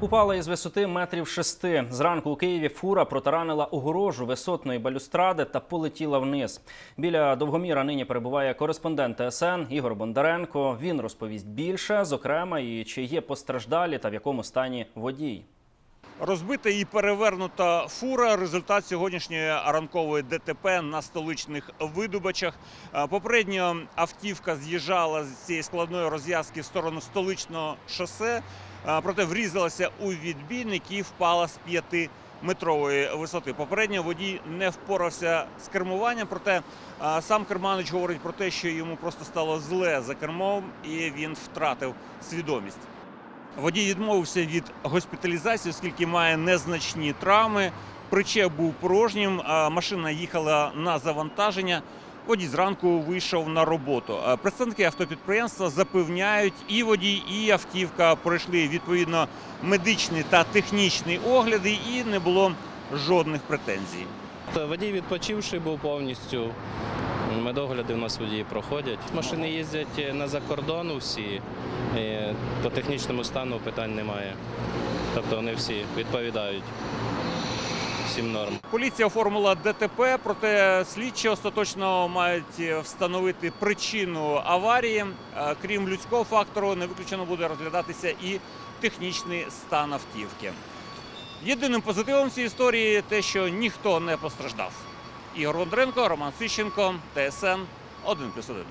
Упала із висоти метрів шести. Зранку у Києві фура протаранила огорожу висотної балюстради та полетіла вниз. Біля довгоміра нині перебуває кореспондент ТСН Ігор Бондаренко. Він розповість більше, зокрема, і чи є постраждалі та в якому стані водій. Розбита і перевернута фура. Результат сьогоднішньої ранкової ДТП на столичних видобачах. Е, Попередньо автівка з'їжджала з цієї складної розв'язки в сторону столичного шосе, е, проте врізалася у відбійник і впала з п'яти метрової висоти. Попередньо водій не впорався з кермуванням, проте е, сам керманич говорить про те, що йому просто стало зле за кермом, і він втратив свідомість. Водій відмовився від госпіталізації, оскільки має незначні травми. Причеп був порожнім, машина їхала на завантаження. Водій зранку вийшов на роботу. Представники автопідприємства запевняють, і водій, і автівка пройшли відповідно медичні та технічні огляди, і не було жодних претензій. Водій відпочивший був повністю. Медогляди в нас водії проходять. Машини їздять на закордон всі. і По технічному стану питань немає. Тобто вони всі відповідають всім нормам. Поліція оформила ДТП, проте слідчі остаточно мають встановити причину аварії. Е, Крім людського фактору, не виключено буде розглядатися і технічний стан автівки. Єдиним позитивом цієї історії те, що ніхто не постраждав. Ігор Лондренко, Роман Фіщенко, ТСН 1+,1.